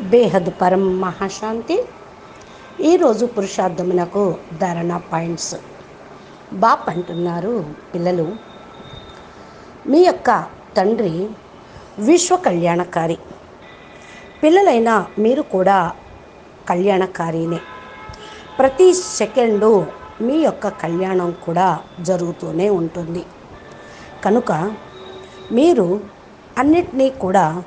బేహద్ పరం మహాశాంతి. ఈరోజు పురుషార్థమునకు ధారణ పాయింట్స్. బాప్ అంటున్నారు పిల్లలు మీ యొక్క తండ్రి విశ్వ కళ్యాణకారి పిల్లలైన మీరు కూడా కళ్యాణకారినే. ప్రతి సెకండు మీ యొక్క కళ్యాణం కూడా జరుగుతూనే ఉంటుంది. కనుక మీరు అన్నిటినీ కూడా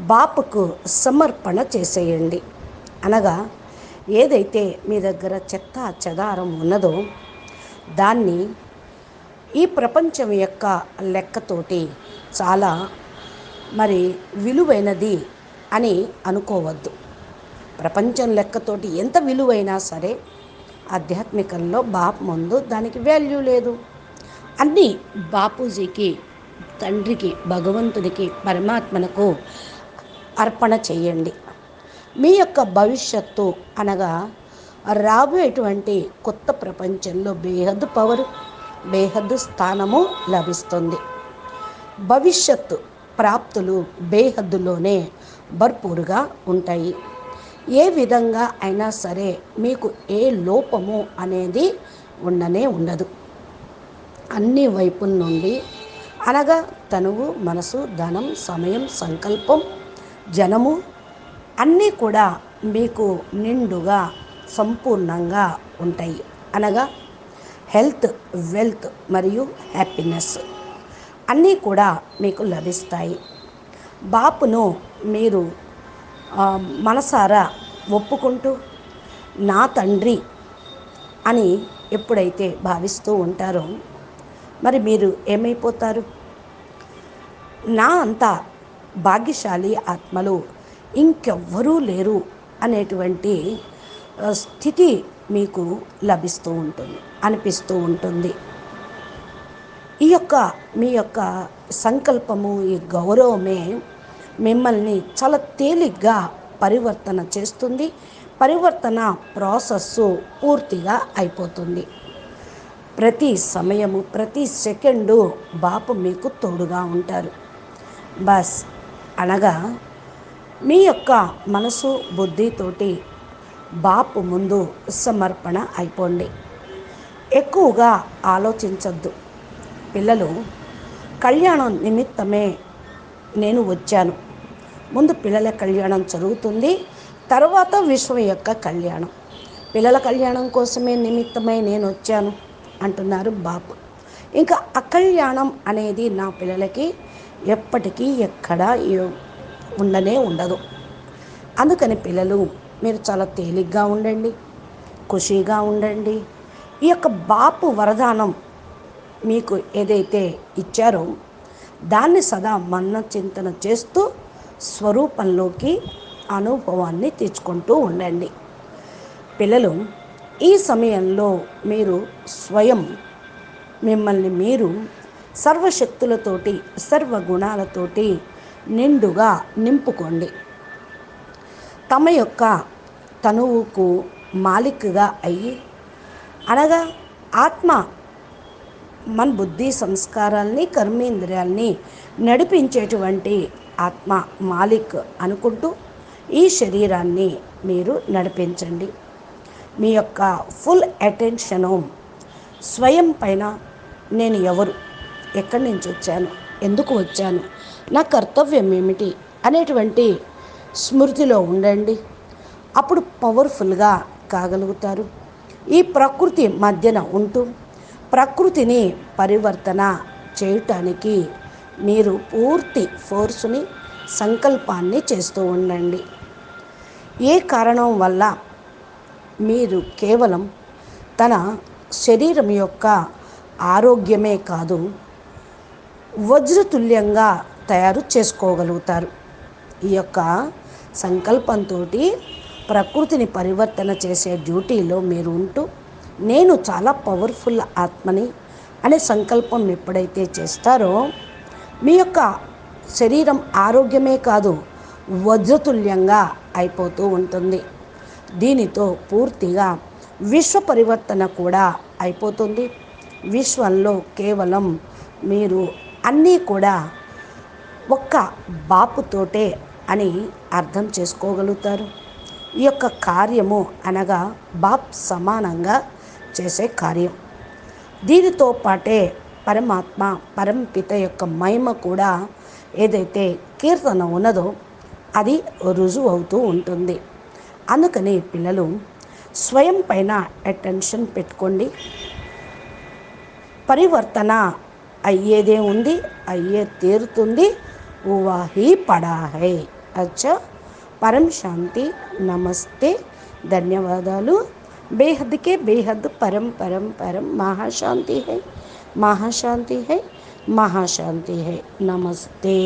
బాపుకు సమర్పణ చేసేయండి. అనగా ఏదైతే మీ దగ్గర చెత్త చెదారం ఉన్నదో దాన్ని ఈ ప్రపంచం యొక్క లెక్కతోటి చాలా మరి విలువైనది అని అనుకోవద్దు. ప్రపంచం లెక్కతోటి ఎంత విలువైనా సరే ఆధ్యాత్మికంలో బాప్ ముందు దానికి వాల్యూ లేదు. అన్నీ బాపూజీకి తండ్రికి భగవంతుడికి పరమాత్మనకు అర్పణ చేయండి. మీ యొక్క భవిష్యత్తు అనగా రాబోయేటువంటి కొత్త ప్రపంచంలో బేహద్దు పవర్ బేహద్దు స్థానము లభిస్తుంది. భవిష్యత్తు ప్రాప్తులు బేహద్దులోనే భర్పూరుగా ఉంటాయి. ఏ విధంగా అయినా సరే మీకు ఏ లోపము అనేది ఉండనే ఉండదు. అన్ని వైపుల నుండి అనగా తనువు మనసు ధనం సమయం సంకల్పం జనము అన్నీ కూడా మీకు నిండుగా సంపూర్ణంగా ఉంటాయి. అనగా హెల్త్ వెల్త్ మరియు హ్యాపీనెస్ అన్నీ కూడా మీకు లభిస్తాయి. బాపును మీరు మనసారా ఒప్పుకుంటూ నా తండ్రి అని ఎప్పుడైతే భావిస్తూ ఉంటారో మరి మీరు ఏమైపోతారు? నా అంతా భాగ్యశాలి ఆత్మలు ఇంకెవ్వరూ లేరు అనేటువంటి స్థితి మీకు లభిస్తూ ఉంటుంది అనిపిస్తూ ఉంటుంది. ఈ యొక్క మీ యొక్క సంకల్పము ఈ గౌరవమే మిమ్మల్ని చాలా తేలిగ్గా పరివర్తన చేస్తుంది. పరివర్తన ప్రాసెస్సు పూర్తిగా అయిపోతుంది. ప్రతి సమయము ప్రతి సెకండు బాపు మీకు తోడుగా ఉంటారు. బస్. అనగా మీ యొక్క మనసు బుద్ధితోటి బాపు ముందు సమర్పణ అయిపోండి. ఎక్కువగా ఆలోచించద్దు. పిల్లలు కళ్యాణం నిమిత్తమే నేను వచ్చాను. ముందు పిల్లల కళ్యాణం జరుగుతుంది తర్వాత విశ్వం యొక్క కళ్యాణం. పిల్లల కళ్యాణం కోసమే నిమిత్తమై నేను వచ్చాను అంటున్నారు బాపు. ఇంకా అకళ్యాణం అనేది నా పిల్లలకి ఎప్పటికీ ఎక్కడ ఉండనే ఉండదు. అందుకని పిల్లలు మీరు చాలా తేలిగ్గా ఉండండి ఖుషీగా ఉండండి. ఈ యొక్క బాపు వరదానం మీకు ఏదైతే ఇచ్చారో దాన్ని సదా మన్న చింతన చేస్తూ స్వరూపంలోకి అనుభవాన్ని తెచ్చుకుంటూ ఉండండి. పిల్లలు ఈ సమయంలో మీరు స్వయం మిమ్మల్ని మీరు సర్వశక్తులతోటి సర్వగుణాలతోటి నిండుగా నింపుకోండి. తమ యొక్క తనువుకు మాలిక్గా అయ్యి అనగా ఆత్మ మన బుద్ధి సంస్కారాల్ని కర్మేంద్రియాల్ని నడిపించేటువంటి ఆత్మ మాలిక్ అనుకుంటూ ఈ శరీరాన్ని మీరు నడిపించండి. మీ యొక్క ఫుల్ అటెన్షను స్వయం పైన నేను ఎవరు? ఎక్కడి నుంచి వచ్చాను? ఎందుకు వచ్చాను? నా కర్తవ్యం ఏమిటి? అనేటువంటి స్మృతిలో ఉండండి. అప్పుడు పవర్ఫుల్గా కాగలుగుతారు. ఈ ప్రకృతి మధ్యన ఉంటూ ప్రకృతిని పరివర్తన చేయటానికి మీరు పూర్తి ఫోర్సుని సంకల్పాన్ని చేస్తూ ఉండండి. ఏ కారణం వల్ల మీరు కేవలం తన శరీరం యొక్క ఆరోగ్యమే కాదు వజ్రతుల్యంగా తయారు చేసుకోగలుగుతారు. ఈ యొక్క సంకల్పంతో ప్రకృతిని పరివర్తన చేసే డ్యూటీలో మీరు ఉంటూ నేను చాలా పవర్ఫుల్ ఆత్మని అనే సంకల్పం ఎప్పుడైతే చేస్తారో మీ యొక్క శరీరం ఆరోగ్యమే కాదు వజ్రతుల్యంగా అయిపోతూ ఉంటుంది. దీనితో పూర్తిగా విశ్వ పరివర్తన కూడా అయిపోతుంది. విశ్వంలో కేవలం మీరు అన్నీ కూడా ఒక్క బాపుతోటే అని అర్థం చేసుకోగలుగుతారు. ఈ యొక్క కార్యము అనగా బాప్ సమానంగా చేసే కార్యం. దీనితో పాటే పరమాత్మ పరంపిత యొక్క మహిమ కూడా ఏదైతే కీర్తన ఉన్నదో అది రుజువు అవుతూ ఉంటుంది. అందుకని పిల్లలు స్వయం పైన అటెన్షన్ పెట్టుకోండి. పరివర్తన అయ్యేదే ఉంది అయ్యే తీరుతుంది వాహి పడా హై అచ్చా పరం శాంతి నమస్తే ధన్యవాదాలు బేహద్ के बेहद परम परम परम महाशांति है महाशांति है महाशांति है नमस्ते